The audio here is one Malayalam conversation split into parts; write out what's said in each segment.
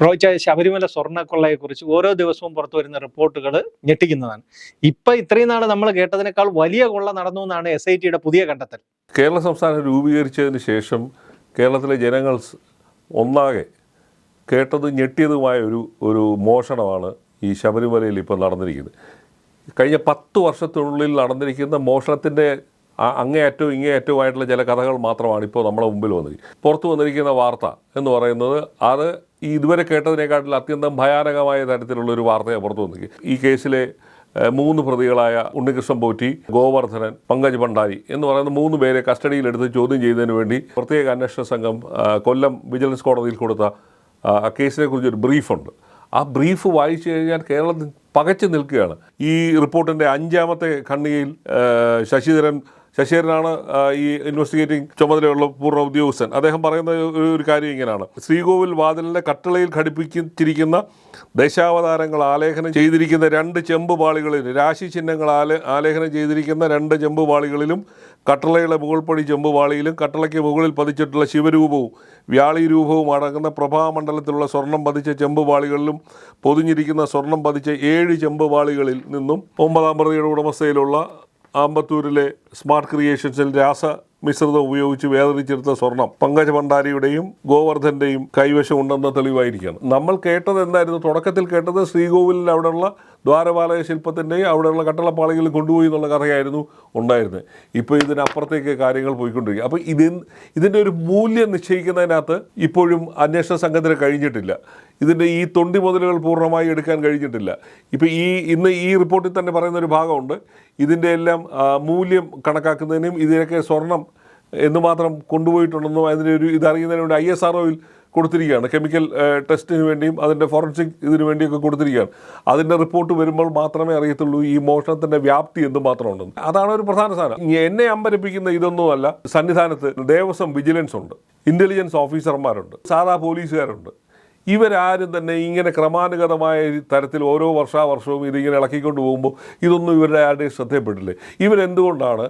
റോയിച്ച ശബരിമല സ്വർണക്കൊള്ളയെക്കുറിച്ച് ഓരോ ദിവസവും പുറത്തു വരുന്ന റിപ്പോർട്ടുകൾ ഞെട്ടിക്കുന്നതാണ്. ഇപ്പൊ ഇത്രയും നാൾ നമ്മൾ കേട്ടതിനേക്കാൾ വലിയ കൊള്ള നടന്നു എന്നാണ് എസ് ഐ ടിയുടെ പുതിയ കണ്ടെത്തൽ. കേരള സംസ്ഥാനം രൂപീകരിച്ചതിന് ശേഷം കേരളത്തിലെ ജനങ്ങൾ ഒന്നാകെ കേട്ടതും ഞെട്ടിയതുമായ ഒരു ഒരു മോഷണമാണ് ഈ ശബരിമലയിൽ ഇപ്പോൾ നടന്നിരിക്കുന്നത്. കഴിഞ്ഞ പത്ത് വർഷത്തിനുള്ളിൽ നടന്നിരിക്കുന്ന മോഷണത്തിന്റെ അങ്ങേയറ്റവും ഇങ്ങേയറ്റവുമായിട്ടുള്ള ചില കഥകൾ മാത്രമാണ് ഇപ്പോൾ നമ്മുടെ മുമ്പിൽ വന്നത്. പുറത്തു വന്നിരിക്കുന്ന വാർത്ത എന്ന് പറയുന്നത് അത് ഈ ഇതുവരെ കേട്ടതിനേക്കാട്ടിൽ അത്യന്തം ഭയാനകമായ തരത്തിലുള്ള ഒരു വാർത്തയാണ് പുറത്തു വന്നത്. ഈ കേസിലെ മൂന്ന് പ്രതികളായ ഉണ്ണികൃഷ്ണൻ പോറ്റി ഗോവർദ്ധനൻ പങ്കജ് ഭണ്ഡാരി എന്ന് പറയുന്ന മൂന്ന് പേരെ കസ്റ്റഡിയിലെടുത്ത് ചോദ്യം ചെയ്യുന്നതിന് വേണ്ടി പ്രത്യേക അന്വേഷണ സംഘം കൊല്ലം വിജിലൻസ് കോടതിയിൽ കൊടുത്ത കേസിനെക്കുറിച്ച് ഒരു ബ്രീഫുണ്ട്. ആ ബ്രീഫ് വായിച്ചു കഴിഞ്ഞാൽ കേരളത്തിൽ പകച്ചു നിൽക്കുകയാണ്. ഈ റിപ്പോർട്ടിന്റെ അഞ്ചാമത്തെ ഖണ്ഡികയിൽ ശശിധരൻ ശശിധരനാണ് ആ, ഈ ഇൻവെസ്റ്റിഗേറ്റിംഗ് ചുമതലയുള്ള പൂർണ ഉദ്യോഗസ്ഥൻ. അദ്ദേഹം പറയുന്ന ഒരു- ഒരു കാര്യം ഇങ്ങനെയാണ്. ശ്രീകോവിൽ വാതിലിന്റെ കട്ടളയിൽ ഘടിപ്പിച്ചിരിക്കുന്ന ദശാവതാരങ്ങൾ ആലേഖനം ചെയ്തിരിക്കുന്ന രണ്ട് ചെമ്പ് പാളികളിൽ രാശി ചിഹ്നങ്ങൾ ആല ആലേഖനം ചെയ്തിരിക്കുന്ന രണ്ട് ചെമ്പ് പാളികളിലും കട്ടളയുടെ മുകൾപ്പടി ചെമ്പ് പാളിയിലും കട്ടളയ്ക്ക് മുകളിൽ പതിച്ചിട്ടുള്ള ശിവരൂപവും വ്യാളി രൂപവും അടങ്ങുന്ന പ്രഭാമണ്ഡലത്തിലുള്ള സ്വർണം പതിച്ച ചെമ്പ് പാളികളിലും പൊതിഞ്ഞിരിക്കുന്ന സ്വർണം പതിച്ച ഏഴ് ചെമ്പ് പാളികളിൽ നിന്നും ഒമ്പതാം പ്രതിയുടെ ഉടമസ്ഥയിലുള്ള ആമ്പത്തൂരിലെ സ്മാർട്ട് ക്രിയേഷൻസിൽ രാസ മിശ്രിതം ഉപയോഗിച്ച് വേദനിച്ചെടുത്ത സ്വർണം പങ്കജ ഭണ്ഡാരിയുടെയും ഗോവർദ്ധന്റെയും കൈവശം ഉണ്ടെന്ന തെളിവായിരിക്കുകയാണ്. നമ്മൾ കേട്ടത് എന്തായിരുന്നു? തുടക്കത്തിൽ കേട്ടത് ശ്രീകോവിലിൽ അവിടെയുള്ള ദ്വാരപാലക ശില്പത്തിന്റെയും അവിടെയുള്ള കട്ടളപ്പാളികളിൽ കൊണ്ടുപോയി എന്നുള്ള കഥയായിരുന്നു ഉണ്ടായിരുന്നത്. ഇപ്പോൾ ഇതിനപ്പുറത്തേക്ക് കാര്യങ്ങൾ പോയിക്കൊണ്ടിരിക്കുക. അപ്പോൾ ഇതിൻ ഇതിന്റെ ഒരു മൂല്യം നിശ്ചയിക്കുന്നതിനകത്ത് ഇപ്പോഴും അന്വേഷണ സംഘത്തിന് കഴിഞ്ഞിട്ടില്ല. ഇതിന്റെ ഈ തൊണ്ടി മുതലുകൾ പൂർണമായി എടുക്കാൻ കഴിഞ്ഞിട്ടില്ല. ഇപ്പോൾ ഈ ഇന്ന് ഈ റിപ്പോർട്ടിൽ തന്നെ പറയുന്ന ഒരു ഭാഗമുണ്ട്. ഇതിന്റെ എല്ലാം മൂല്യം കണക്കാക്കുന്നതിനും ഇതിനൊക്കെ സ്വർണം എന്തുമാത്രം കൊണ്ടുപോയിട്ടുണ്ടെന്നും അതിന്റെ ഒരു ഇതറിയുന്നതിന് ഐ എസ് ആർ കൊടുത്തിരിക്കുകയാണ്. കെമിക്കൽ ടെസ്റ്റിന് വേണ്ടിയും അതിന്റെ ഫോറൻസിക് ഇതിനു വേണ്ടിയൊക്കെ കൊടുത്തിരിക്കുകയാണ്. അതിന്റെ റിപ്പോർട്ട് വരുമ്പോൾ മാത്രമേ അറിയത്തുള്ളൂ ഈ മോഷണത്തിന്റെ വ്യാപ്തി എന്തുമാത്രം ഉണ്ടെന്ന് അതാണ് ഒരു പ്രധാന സാധനം. എന്നെ അമ്പരപ്പിക്കുന്ന ഇതൊന്നുമല്ല സന്നിധാനത്ത് ദേവസ്വം വിജിലൻസ് ഉണ്ട്. ഇന്റലിജൻസ് ഓഫീസർമാരുണ്ട് സാധാ പോലീസുകാരുണ്ട്. ഇവരാരും തന്നെ ഇങ്ങനെ ക്രമാനുഗതമായ തരത്തിൽ ഓരോ വർഷാവർഷവും ഇതിങ്ങനെ ഇളക്കിക്കൊണ്ട് പോകുമ്പോൾ ഇതൊന്നും ഇവരുടെ ആരുടെയും ശ്രദ്ധയപ്പെട്ടില്ലേ ഇവരെന്തുകൊണ്ടാണ്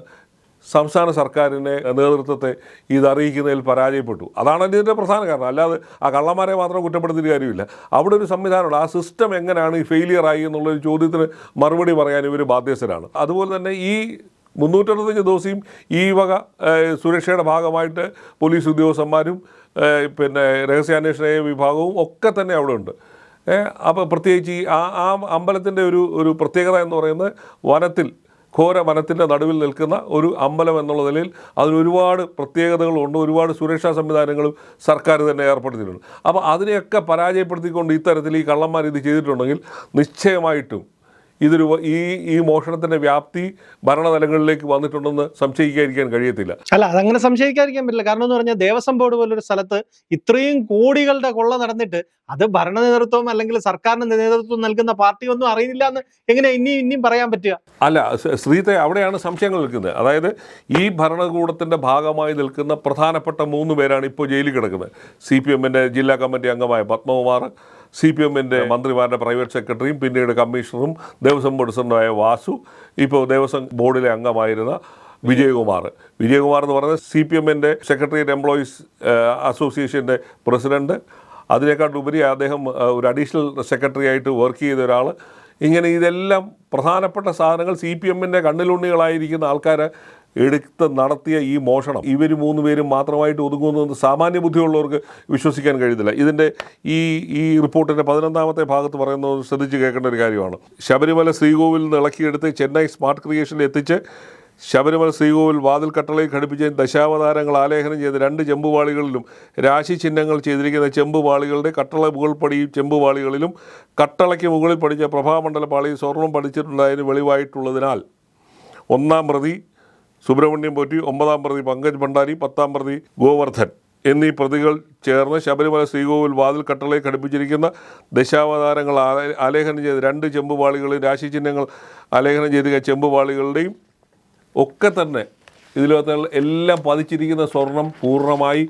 സംസ്ഥാന സർക്കാരിന്റെ നേതൃത്വത്തെ ഇത് അറിയിക്കുന്നതിൽ പരാജയപ്പെട്ടു. അതാണ് ഇതിന്റെ പ്രധാന കാരണം. അല്ലാതെ ആ കള്ളന്മാരെ മാത്രം കുറ്റപ്പെടുത്തിയിട്ട് കാര്യമില്ല. അവിടെ ഒരു സംവിധാനമുണ്ട്. ആ സിസ്റ്റം എങ്ങനെയാണ് ഈ ഫെയിലിയർ ആയി എന്നുള്ള ഒരു ചോദ്യത്തിന് മറുപടി പറയാൻ ഇവർ ബാധ്യസ്ഥരാണ്. അതുപോലെ തന്നെ ഈ മുന്നൂറ്ററുപത്തഞ്ച് ദിവസം ഈ വക സുരക്ഷയുടെ ഭാഗമായിട്ട് പോലീസ് ഉദ്യോഗസ്ഥന്മാരും പിന്നെ രഹസ്യാന്വേഷണ വിഭാഗവും ഒക്കെ തന്നെ അവിടെ ഉണ്ട്. അപ്പോൾ പ്രത്യേകിച്ച് ആ ആ അമ്പലത്തിന്റെ ഒരു ഒരു പ്രത്യേകത എന്ന് പറയുന്നത് വനത്തിൽ ഘോര വനത്തിന്റെ നടുവിൽ നിൽക്കുന്ന ഒരു അമ്പലം എന്നുള്ള നിലയിൽ അതിനൊരുപാട് പ്രത്യേകതകളുണ്ട് ഒരുപാട് സുരക്ഷാ സംവിധാനങ്ങളും സർക്കാർ തന്നെ ഏർപ്പെടുത്തിയിട്ടുണ്ട്. അപ്പോൾ അതിനെയൊക്കെ പരാജയപ്പെടുത്തിക്കൊണ്ട് ഇത്തരത്തിൽ ഈ കള്ളന്മാർ ഇത് ചെയ്തിട്ടുണ്ടെങ്കിൽ നിശ്ചയമായിട്ടും ഇതൊരു ഈ ഈ മോഷണത്തിന്റെ വ്യാപ്തി ഭരണതലങ്ങളിലേക്ക് വന്നിട്ടുണ്ടെന്ന് സംശയിക്കാതിരിക്കാൻ കഴിയത്തില്ല. അല്ല അതങ്ങനെ സംശയിക്കാതിരിക്കാൻ പറ്റില്ല. കാരണം എന്ന് പറഞ്ഞാൽ ദേവസ്വം ബോർഡ് പോലൊരു സ്ഥലത്ത് ഇത്രയും കോടികളുടെ കൊള്ള നടന്നിട്ട് അത് ഭരണ നേതൃത്വം അല്ലെങ്കിൽ സർക്കാരിന്റെ നേതൃത്വം നൽകുന്ന പാർട്ടി ഒന്നും അറിയില്ല എന്ന് എങ്ങനെ ഇനിയും ഇനിയും പറയാൻ പറ്റുക? അല്ല ശ്രീ- ശ്രീത്തെ അവിടെയാണ് സംശയങ്ങൾ നിൽക്കുന്നത്. അതായത് ഈ ഭരണകൂടത്തിന്റെ ഭാഗമായി നിൽക്കുന്ന പ്രധാനപ്പെട്ട മൂന്ന് പേരാണ് ഇപ്പോൾ ജയിലിൽ കിടക്കുന്നത്. സി പി എമ്മിന്റെ ജില്ലാ കമ്മിറ്റി അംഗമായ പത്മകുമാർ സി പി എമ്മിന്റെ മന്ത്രിമാരുടെ പ്രൈവറ്റ് സെക്രട്ടറിയും പിന്നീട് കമ്മീഷണറും ദേവസ്വം ബോർഡ് പ്രസിഡന്റായ വാസു ഇപ്പോൾ ദേവസ്വം ബോർഡിലെ അംഗമായിരുന്ന വിജയകുമാർ. വിജയകുമാർ എന്ന് പറയുന്നത് സി പി എമ്മിന്റെ സെക്രട്ടേറിയറ്റ് എംപ്ലോയീസ് അസോസിയേഷന്റെ പ്രസിഡന്റ് അതിനേക്കാളുപരി അദ്ദേഹം ഒരു അഡീഷണൽ സെക്രട്ടറി ആയിട്ട് വർക്ക് ചെയ്ത ഒരാൾ ഇങ്ങനെ ഇതെല്ലാം പ്രധാനപ്പെട്ട സാധനങ്ങൾ സി പി എമ്മിന്റെ കണ്ണിലുണ്ണികളായിരിക്കുന്ന ആൾക്കാരെ എടുത്ത് നടത്തിയ ഈ മോഷണം. ഇവർ മൂന്ന് പേരും മാത്രമായിട്ട് ഒതുങ്ങുന്നത് സാമാന്യ ബുദ്ധിയുള്ളവർക്ക് വിശ്വസിക്കാൻ കഴിയുന്നില്ല. ഇതിന്റെ ഈ ഈ റിപ്പോർട്ടിന്റെ പതിനൊന്നാമത്തെ ഭാഗത്ത് പറയുന്നത് ശ്രദ്ധിച്ച് കേൾക്കേണ്ട ഒരു കാര്യമാണ്. ശബരിമല ശ്രീകോവിൽ നിന്ന് ഇളക്കിയെടുത്ത് ചെന്നൈ സ്മാർട്ട് ക്രിയേഷനിൽ എത്തിച്ച് ശബരിമല ശ്രീകോവിൽ വാതിൽ കട്ടളയിൽ ഘടിപ്പിച്ച് ദശാവതാരങ്ങൾ ആലേഖനം ചെയ്ത് രണ്ട് ചെമ്പുപാളികളിലും രാശി ചിഹ്നങ്ങൾ ചെയ്തിരിക്കുന്ന ചെമ്പുപാളികളുടെ കട്ടള മുകൾപ്പടിയും ചെമ്പുപാളികളിലും കട്ടളയ്ക്ക് മുകളിൽ പടിച്ച പ്രഭാമണ്ഡല പാളിയിൽ സ്വർണം പടിച്ചിട്ടുള്ളതിന് വെളിവായിട്ടുള്ളതിനാൽ ഒന്നാം പ്രതി സുബ്രഹ്മണ്യം പോറ്റി ഒമ്പതാം പ്രതി പങ്കജ് ഭണ്ഡാരി പത്താം പ്രതി ഗോവർദ്ധൻ എന്നീ പ്രതികൾ ചേർന്ന് ശബരിമല ശ്രീകോവിൽ വാതിൽ കട്ടളയിൽ ഘടിപ്പിച്ചിരിക്കുന്ന ദശാവതാരങ്ങൾ ആലേഖനം ചെയ്ത് രണ്ട് ചെമ്പുപാളികളും രാശിചിഹ്നങ്ങൾ ആലേഖനം ചെയ്ത ചെമ്പുപാളികളുടെയും ഒക്കെ തന്നെ ഇതിലകത്ത് എല്ലാം പതിച്ചിരിക്കുന്ന സ്വർണം പൂർണമായി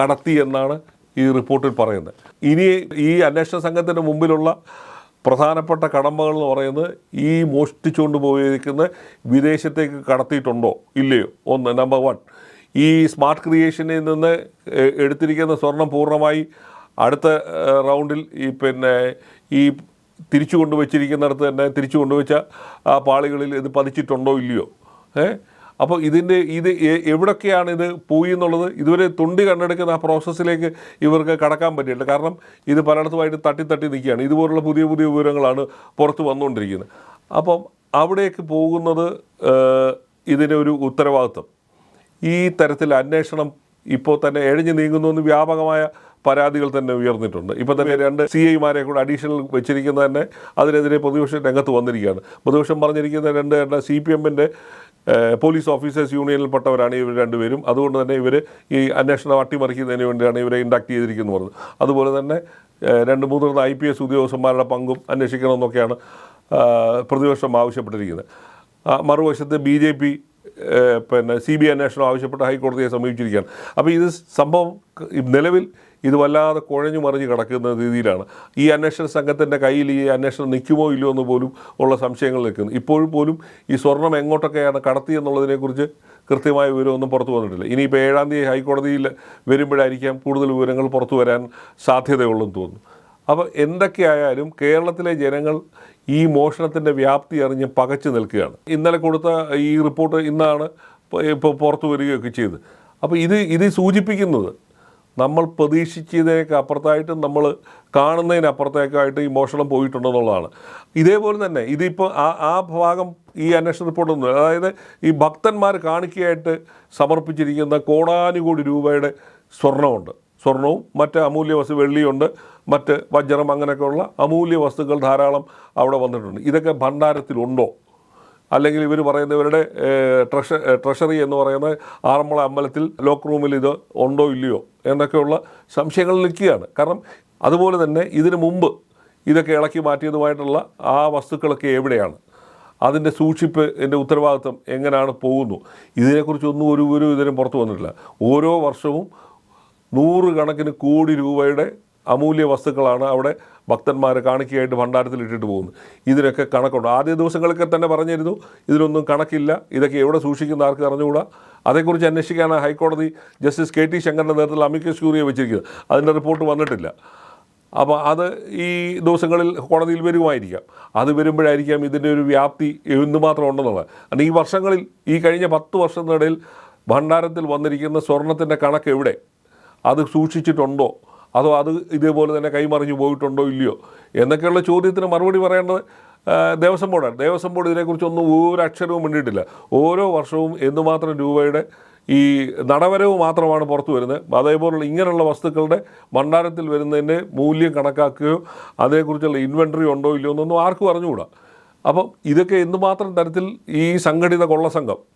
കടത്തി എന്നാണ് ഈ റിപ്പോർട്ടിൽ പറയുന്നത്. ഇനി ഈ അന്വേഷണ സംഘത്തിന്റെ മുമ്പിലുള്ള പ്രധാനപ്പെട്ട കടമ്പകൾ എന്ന് പറയുന്നത് ഈ മോഷ്ടിച്ചുകൊണ്ട് പോയിരിക്കുന്ന വിദേശത്തേക്ക് കടത്തിയിട്ടുണ്ടോ? ഇല്ലയോ? ഒന്ന് നമ്പർ വൺ ഈ സ്മാർട്ട് ക്രിയേഷനിൽ നിന്ന് എടുത്തിരിക്കുന്ന സ്വർണം പൂർണമായി അടുത്ത റൗണ്ടിൽ ഈ പിന്നെ ഈ തിരിച്ചു കൊണ്ടുവച്ചിരിക്കുന്നിടത്ത് തന്നെ തിരിച്ചു കൊണ്ടുവച്ച ആ പാളികളിൽ ഇത് പതിച്ചിട്ടുണ്ടോ? ഇല്ലയോ? ഏ? അപ്പോൾ ഇതിന്റെ ഇത് എവിടൊക്കെയാണ് ഇത് പോയി എന്നുള്ളത് ഇതുവരെ തുണ്ടി കണ്ടെടുക്കുന്ന ആ പ്രോസസ്സിലേക്ക് ഇവർക്ക് കടക്കാൻ പറ്റിയിട്ടില്ല. കാരണം ഇത് പലയിടത്തുമായിട്ട് തട്ടി തട്ടി നിൽക്കുകയാണ്. ഇതുപോലുള്ള പുതിയ പുതിയ വിവരങ്ങളാണ് പുറത്ത് വന്നുകൊണ്ടിരിക്കുന്നത്. അപ്പം അവിടേക്ക് പോകുന്നത് ഇതിന്റെ ഒരു ഉത്തരവാദിത്വം. ഈ തരത്തിൽ അന്വേഷണം ഇപ്പോൾ തന്നെ എഴഞ്ഞു നീങ്ങുന്നു എന്ന് വ്യാപകമായ പരാതികൾ തന്നെ ഉയർന്നിട്ടുണ്ട്. ഇപ്പോൾ തന്നെ രണ്ട് സി ഐമാരെ കൂടെ അഡീഷണൽ വെച്ചിരിക്കുന്നത് തന്നെ അതിനെതിരെ പ്രതിപക്ഷം രംഗത്ത് വന്നിരിക്കുകയാണ്. പ്രതിപക്ഷം പറഞ്ഞിരിക്കുന്ന രണ്ട് രണ്ട് സി പി എമ്മിന്റെ പോലീസ് ഓഫീസേഴ്സ് യൂണിയനിൽപ്പെട്ടവരാണ് ഇവർ രണ്ടുപേരും. അതുകൊണ്ട് തന്നെ ഇവർ ഈ അന്വേഷണം അട്ടിമറിക്കുന്നതിന് വേണ്ടിയാണ് ഇവരെ ഇൻഡക്ട് ചെയ്തിരിക്കുന്നത് അതുപോലെ തന്നെ രണ്ട് മൂന്ന് ഐ പി എസ് ഉദ്യോഗസ്ഥന്മാരുടെ പങ്കും അന്വേഷിക്കണമെന്നൊക്കെയാണ് പ്രതിപക്ഷം ആവശ്യപ്പെട്ടിരിക്കുന്നത്. മറുവശത്ത് ബി ജെ പി പിന്നെ സി ബി ഐ അന്വേഷണം ആവശ്യപ്പെട്ട് ഹൈക്കോടതിയെ സമീപിച്ചിരിക്കുകയാണ്. അപ്പോൾ ഇത് സംഭവം നിലവിൽ ഇത് വല്ലാതെ കുഴഞ്ഞു മറിഞ്ഞ് കിടക്കുന്ന രീതിയിലാണ്. ഈ അന്വേഷണ സംഘത്തിന്റെ കയ്യിൽ ഈ അന്വേഷണം നിൽക്കുമോ ഇല്ലയോ എന്ന് പോലും ഉള്ള സംശയങ്ങൾ നിൽക്കുന്നു. ഇപ്പോഴും പോലും ഈ സ്വർണം എങ്ങോട്ടൊക്കെയാണ് കടത്തി എന്നുള്ളതിനെക്കുറിച്ച് കൃത്യമായ വിവരമൊന്നും പുറത്തു വന്നിട്ടില്ല. ഇനിയിപ്പോൾ ഏഴാം തീയതി ഹൈക്കോടതിയിൽ വരുമ്പോഴായിരിക്കാം കൂടുതൽ വിവരങ്ങൾ പുറത്തു വരാൻ സാധ്യതയുള്ളെന്ന് തോന്നുന്നു. അപ്പോൾ എന്തൊക്കെയായാലും കേരളത്തിലെ ജനങ്ങൾ ഈ മോഷണത്തിന്റെ വ്യാപ്തി അറിഞ്ഞ് പകച്ചു നിൽക്കുകയാണ്. ഇന്നലെ കൊടുത്ത ഈ റിപ്പോർട്ട് ഇന്നാണ് ഇപ്പോൾ പുറത്തു വരികയൊക്കെ ചെയ്ത് അപ്പോൾ ഇത് ഇത് സൂചിപ്പിക്കുന്നത് നമ്മൾ പ്രതീക്ഷിച്ചതിനേക്ക് അപ്പുറത്തായിട്ട് നമ്മൾ കാണുന്നതിനപ്പുറത്തേക്കായിട്ട് ഈ മോഷണം പോയിട്ടുണ്ടെന്നുള്ളതാണ്. ഇതേപോലെ തന്നെ ഇതിപ്പോൾ ആ ആ ഭാഗം ഈ അന്വേഷണ റിപ്പോർട്ടൊന്നും അതായത് ഈ ഭക്തന്മാർ കാണിക്കയായിട്ട് സമർപ്പിച്ചിരിക്കുന്ന കോടാനുകോടി രൂപയുടെ സ്വർണമുണ്ട് സ്വർണവും മറ്റ് അമൂല്യ വസ്തു വെള്ളിയുണ്ട് മറ്റ് വജ്രം അങ്ങനെയൊക്കെയുള്ള അമൂല്യ വസ്തുക്കൾ ധാരാളം അവിടെ വന്നിട്ടുണ്ട്. ഇതൊക്കെ ഭണ്ഡാരത്തിലുണ്ടോ? അല്ലെങ്കിൽ ഇവർ പറയുന്നവരുടെ ട്രഷ ട്രഷറി എന്ന് പറയുന്ന ആറന്മുള അമ്പലത്തിൽ ലോക്ക് റൂമിൽ ഇത് ഉണ്ടോ ഇല്ലയോ എന്നൊക്കെയുള്ള സംശയങ്ങൾ നിൽക്കുകയാണ്. കാരണം അതുപോലെ തന്നെ ഇതിനു മുമ്പ് ഇതൊക്കെ ഇളക്കി മാറ്റിയതുമായിട്ടുള്ള ആ വസ്തുക്കളൊക്കെ എവിടെയാണ്? അതിന്റെ സൂക്ഷിപ്പ് എന്റെ ഉത്തരവാദിത്വം എങ്ങനെയാണ് പോകുന്നു? ഇതിനെക്കുറിച്ചൊന്നും ഒരു ഒരു ഇതിനും പുറത്തു വന്നിട്ടില്ല. ഓരോ വർഷവും നൂറുകണക്കിന് കോടി രൂപയുടെ അമൂല്യ വസ്തുക്കളാണ് അവിടെ ഭക്തന്മാരെ കാണിക്കയായിട്ട് ഭണ്ഡാരത്തിൽ ഇട്ടിട്ട് പോകുന്നത്. ഇതിനൊക്കെ കണക്കുണ്ട്. ആദ്യ ദിവസങ്ങളൊക്കെ തന്നെ പറഞ്ഞിരുന്നു. ഇതിനൊന്നും കണക്കില്ല. ഇതൊക്കെ എവിടെ സൂക്ഷിക്കുന്ന ആർക്ക് അറിഞ്ഞുകൂടാ? അതേക്കുറിച്ച് അന്വേഷിക്കാനാണ് ഹൈക്കോടതി ജസ്റ്റിസ് കെ ടി ശങ്കറിന്റെ നേതൃത്വത്തിൽ അമിക്കസ് ക്യൂറിയെ വെച്ചിരിക്കുന്നത്. അതിന്റെ റിപ്പോർട്ട് വന്നിട്ടില്ല. അപ്പോൾ അത് ഈ ദിവസങ്ങളിൽ കോടതിയിൽ വരുമായിരിക്കാം. അത് വരുമ്പോഴായിരിക്കാം ഇതിന്റെ ഒരു വ്യാപ്തി എന്തുമാത്രം ഉണ്ടെന്നുള്ളത്. കാരണം ഈ വർഷങ്ങളിൽ ഈ കഴിഞ്ഞ പത്ത് വർഷത്തിനിടയിൽ ഭണ്ഡാരത്തിൽ വന്നിരിക്കുന്ന സ്വർണത്തിന്റെ കണക്ക് എവിടെ? അത് സൂക്ഷിച്ചിട്ടുണ്ടോ? അതോ അത് ഇതേപോലെ തന്നെ കൈമറിഞ്ഞു പോയിട്ടുണ്ടോ ഇല്ലയോ? എന്നൊക്കെയുള്ള ചോദ്യത്തിന് മറുപടി പറയേണ്ടത് ദേവസ്വം ബോർഡാണ്. ദേവസ്വം ബോർഡ് ഇതിനെക്കുറിച്ചൊന്നും ഒരു അക്ഷരവും മിണ്ടിയിട്ടില്ല. ഓരോ വർഷവും എന്തുമാത്രം രൂപയുടെ ഈ നടവരവ് മാത്രമാണ് പുറത്തു വരുന്നത്. അതേപോലുള്ള ഇങ്ങനെയുള്ള വസ്തുക്കളുടെ ഭണ്ഡാരത്തിൽ വരുന്നതിന്റെ മൂല്യം കണക്കാക്കുകയോ അതേക്കുറിച്ചുള്ള ഇൻവെൻട്രി ഉണ്ടോ ഇല്ലയോ എന്നൊന്നും ആർക്കും അറിഞ്ഞുകൂടാ. അപ്പം ഇതൊക്കെ എന്തുമാത്രം തരത്തിൽ ഈ സംഘടിത കൊള്ളസംഘം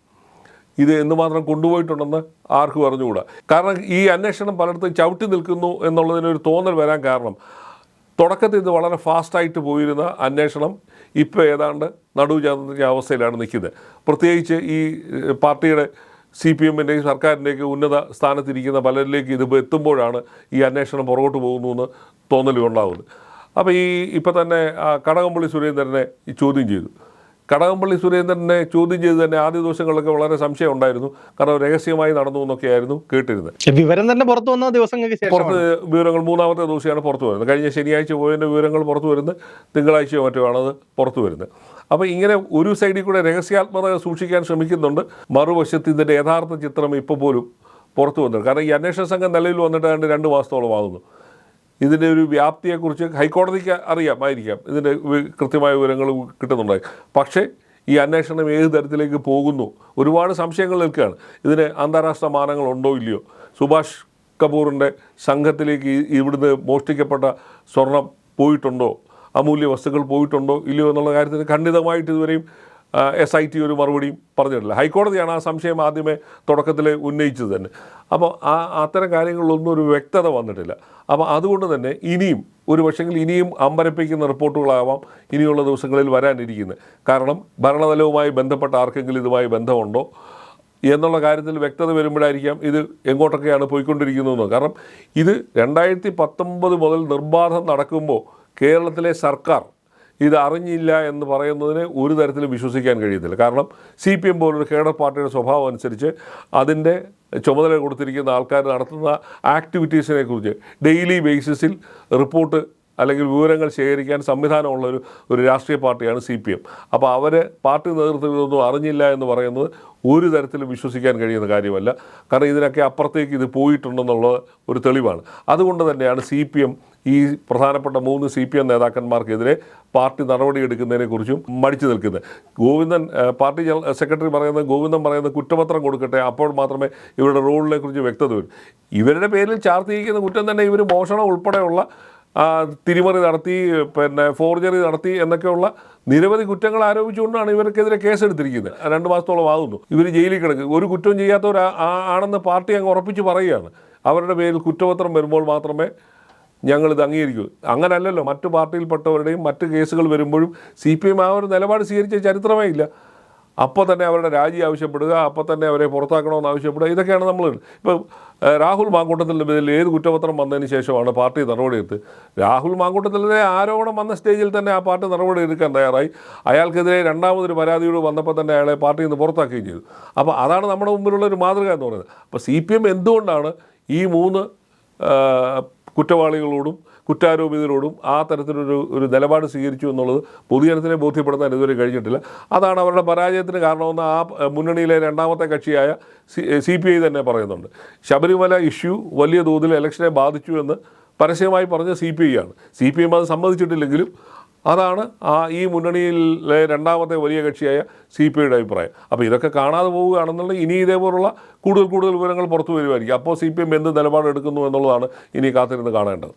ഇത് എന്തുമാത്രം കൊണ്ടുപോയിട്ടുണ്ടെന്ന് ആർക്കും അറിഞ്ഞുകൂടാ. കാരണം ഈ അന്വേഷണം പലയിടത്തും ചവിട്ടി നിൽക്കുന്നു എന്നുള്ളതിനൊരു തോന്നൽ വരാൻ കാരണം തുടക്കത്തിൽ ഇത് വളരെ ഫാസ്റ്റായിട്ട് പോയിരുന്ന അന്വേഷണം ഇപ്പോൾ ഏതാണ്ട് നടുവ് അവസ്ഥയിലാണ് നിൽക്കുന്നത്. പ്രത്യേകിച്ച് ഈ പാർട്ടിയുടെ സി പി എമ്മിന്റെയും സർക്കാരിന്റെയൊക്കെ ഉന്നത സ്ഥാനത്തിരിക്കുന്ന പലരിലേക്ക് ഇതിപ്പോൾ എത്തുമ്പോഴാണ് ഈ അന്വേഷണം പുറകോട്ട് പോകുന്നു എന്ന് തോന്നലുണ്ടാകുന്നത് അപ്പോൾ ഈ ഇപ്പം തന്നെ കടകംപള്ളി സുരേന്ദ്രനെ ഈ ചോദ്യം ചെയ്തു. കടകംപള്ളി സുരേന്ദ്രനെ ചോദ്യം ചെയ്ത് തന്നെ ആദ്യ ദിവസങ്ങളിലൊക്കെ വളരെ സംശയം ഉണ്ടായിരുന്നു. കാരണം രഹസ്യമായി നടന്നു എന്നൊക്കെയായിരുന്നു കേട്ടിരുന്നത്. വിവരം തന്നെ പുറത്തു വന്ന ദിവസങ്ങൾക്ക് പുറത്ത് വിവരങ്ങൾ മൂന്നാമത്തെ ദിവസമാണ് പുറത്തു വരുന്നത്. കഴിഞ്ഞ ശനിയാഴ്ച പോയതിന്റെ വിവരങ്ങൾ പുറത്തു വരുന്നത് തിങ്കളാഴ്ചയോ മറ്റോ ആണത് പുറത്തു വരുന്നത്. അപ്പോൾ ഇങ്ങനെ ഒരു സൈഡിൽ കൂടെ രഹസ്യാത്മകത സൂക്ഷിക്കാൻ ശ്രമിക്കുന്നുണ്ട്. മറുവശത്ത് ഇതിന്റെ യഥാർത്ഥ ചിത്രം ഇപ്പോൾ പോലും പുറത്തു വന്നിട്ടുണ്ട്. കാരണം ഈ അന്വേഷണ സംഘം നിലവിൽ വന്നിട്ട് രണ്ട് മാസത്തോളം ആകുന്നു ഇതിന്റെ ഒരു വ്യാപ്തിയെക്കുറിച്ച് ഹൈക്കോടതിക്ക് അറിയാമായിരിക്കാം. ഇതിന്റെ കൃത്യമായ വിവരങ്ങൾ കിട്ടുന്നുണ്ടായി പക്ഷേ ഈ അന്വേഷണം ഏത് തരത്തിലേക്ക് പോകുന്നു? ഒരുപാട് സംശയങ്ങൾ നിൽക്കുകയാണ്. ഇതിന് അന്താരാഷ്ട്ര മാനങ്ങളുണ്ടോ ഇല്ലയോ? സുഭാഷ് കപൂറിന്റെ സംഘത്തിലേക്ക് ഇവിടുന്ന് മോഷ്ടിക്കപ്പെട്ട സ്വർണം പോയിട്ടുണ്ടോ? അമൂല്യ വസ്തുക്കൾ പോയിട്ടുണ്ടോ? ഇല്ലയോ എന്നുള്ള കാര്യത്തിന് ഖണ്ഡിതമായിട്ട് ഇതുവരെയും എസ് ഐ ടി ഒരു മറുപടിയും പറഞ്ഞിട്ടില്ല. ഹൈക്കോടതിയാണ് ആ സംശയം ആദ്യമേ തുടക്കത്തിൽ ഉന്നയിച്ചത് തന്നെ. അപ്പോൾ ആ അത്തരം കാര്യങ്ങളിലൊന്നും ഒരു വ്യക്തത വന്നിട്ടില്ല. അപ്പോൾ അതുകൊണ്ട് തന്നെ ഇനിയും ഒരു പക്ഷെങ്കിൽ ഇനിയും അമ്പരപ്പിക്കുന്ന റിപ്പോർട്ടുകളാവാം ഇനിയുള്ള ദിവസങ്ങളിൽ വരാനിരിക്കുന്നത്. കാരണം ഭരണതലവുമായി ബന്ധപ്പെട്ട ആർക്കെങ്കിലും ഇതുമായി ബന്ധമുണ്ടോ എന്നുള്ള കാര്യത്തിൽ വ്യക്തത വരുമ്പോഴായിരിക്കാം ഇത് എങ്ങോട്ടൊക്കെയാണ് പോയിക്കൊണ്ടിരിക്കുന്നതെന്ന്. കാരണം ഇത് രണ്ടായിരത്തി പത്തൊമ്പത് മുതൽ നിർബാധം നടക്കുമ്പോൾ കേരളത്തിലെ സർക്കാർ ഇത് അറിഞ്ഞില്ല എന്ന് പറയുന്നതിന് ഒരു തരത്തിലും വിശ്വസിക്കാൻ കഴിയത്തില്ല. കാരണം സി പി എം പോലൊരു കേഡർ പാർട്ടിയുടെ സ്വഭാവം അനുസരിച്ച് അതിന്റെ ചുമതല കൊടുത്തിരിക്കുന്ന ആൾക്കാർ നടത്തുന്ന ആക്ടിവിറ്റീസിനെ കുറിച്ച് ഡെയിലി ബേസിസിൽ റിപ്പോർട്ട് അല്ലെങ്കിൽ വിവരങ്ങൾ ശേഖരിക്കാൻ സംവിധാനമുള്ള ഒരു ഒരു രാഷ്ട്രീയ പാർട്ടിയാണ് സി പി എം. അപ്പോൾ അവർ പാർട്ടി നേതൃത്വം ഇതൊന്നും അറിഞ്ഞില്ല എന്ന് പറയുന്നത് ഒരു തരത്തിലും വിശ്വസിക്കാൻ കഴിയുന്ന കാര്യമല്ല. കാരണം ഇതിനൊക്കെ അപ്പുറത്തേക്ക് ഇത് പോയിട്ടുണ്ടെന്നുള്ള ഒരു തെളിവാണ്. അതുകൊണ്ട് തന്നെയാണ് സി പി എം ഈ പ്രധാനപ്പെട്ട മൂന്ന് സി പി എം നേതാക്കന്മാർക്കെതിരെ പാർട്ടി നടപടിയെടുക്കുന്നതിനെക്കുറിച്ചും മടിച്ചു നിൽക്കുന്നത്. ഗോവിന്ദൻ പാർട്ടി സെക്രട്ടറി പറയുന്നത് ഗോവിന്ദൻ പറയുന്ന കുറ്റപത്രം കൊടുക്കട്ടെ അപ്പോൾ മാത്രമേ ഇവരുടെ റോളിനെക്കുറിച്ച് വ്യക്തത വരും. ഇവരുടെ പേരിൽ ചാർത്തിയിരിക്കുന്ന കുറ്റം തന്നെ ഇവർ മോഷണം ഉൾപ്പെടെയുള്ള തിരിമറി നടത്തി പിന്നെ ഫോർജറി നടത്തി എന്നൊക്കെയുള്ള നിരവധി കുറ്റങ്ങൾ ആരോപിച്ചുകൊണ്ടാണ് ഇവർക്കെതിരെ കേസെടുത്തിരിക്കുന്നത്. രണ്ട് മാസത്തോളം ആകുന്നു ഇവർ ജയിലിൽ കിടക്കുക ഒരു കുറ്റവും ചെയ്യാത്തവർ ആണെന്ന് പാർട്ടി അങ്ങ് ഉറപ്പിച്ച് പറയുകയാണ്. അവരുടെ പേരിൽ കുറ്റപത്രം വരുമ്പോൾ മാത്രമേ ഞങ്ങളിത് അംഗീകരിക്കൂ. അങ്ങനല്ലല്ലോ. മറ്റു പാർട്ടിയിൽപ്പെട്ടവരുടെയും മറ്റ് കേസുകൾ വരുമ്പോഴും സി പി എം ആ ഒരു നിലപാട് സ്വീകരിച്ച ചരിത്രമേ ഇല്ല. അപ്പോൾ തന്നെ അവരുടെ രാജി ആവശ്യപ്പെടുക അപ്പോൾ തന്നെ അവരെ പുറത്താക്കണമെന്ന് ആവശ്യപ്പെടുക. ഇതൊക്കെയാണ് നമ്മൾ ഇപ്പോൾ രാഹുൽ മാങ്കൂട്ടത്തിന്റെ പേരിൽ ഏത് കുറ്റപത്രം വന്നതിന് ശേഷമാണ് പാർട്ടി നടപടിയെടുത്ത്. രാഹുൽ മാങ്കൂട്ടത്തിലെ ആരോപണം വന്ന സ്റ്റേജിൽ തന്നെ ആ പാർട്ടി നടപടി എടുക്കാൻ തയ്യാറായി. അയാൾക്കെതിരെ രണ്ടാമതൊരു പരാതിയോട് വന്നപ്പോൾ തന്നെ അയാളെ പാർട്ടിയിൽ നിന്ന് പുറത്താക്കുകയും ചെയ്തു. അപ്പോൾ അതാണ് നമ്മുടെ മുമ്പിലുള്ള ഒരു മാതൃക എന്ന് പറയുന്നത്. അപ്പോൾ സി പി എം എന്തുകൊണ്ടാണ് ഈ മൂന്ന് കുറ്റവാളികളോടും കുറ്റാരോപിതരോടും ആ തരത്തിലൊരു ഒരു നിലപാട് സ്വീകരിച്ചു എന്നുള്ളത് പൊതുജനത്തിനെ ബോധ്യപ്പെടുത്താൻ ഇതുവരെ കഴിഞ്ഞിട്ടില്ല. അതാണ് അവരുടെ പരാജയത്തിന് കാരണമെന്ന് ആ മുന്നണിയിലെ രണ്ടാമത്തെ കക്ഷിയായ സി പി ഐ തന്നെ പറയുന്നുണ്ട്. ശബരിമല ഇഷ്യൂ വലിയ തോതിൽ ഇലക്ഷനെ ബാധിച്ചു എന്ന് പരസ്യമായി പറഞ്ഞ സി പി ഐ ആണ്. സി പി എം അത് സമ്മതിച്ചിട്ടില്ലെങ്കിലും അതാണ് ആ ഈ മുന്നണിയിലെ രണ്ടാമത്തെ വലിയ കക്ഷിയായ സി പി ഐയുടെ അഭിപ്രായം. അപ്പോൾ ഇതൊക്കെ കാണാതെ പോവുകയാണെന്നുണ്ടെങ്കിൽ ഇനി ഇതേപോലുള്ള കൂടുതൽ കൂടുതൽ വിവരങ്ങൾ പുറത്തു വരുമായിരിക്കും. അപ്പോൾ സി പി എം എന്ത് നിലപാടെടുക്കുന്നു എന്നുള്ളതാണ് ഇനി കാത്തിരുന്ന് കാണേണ്ടത്.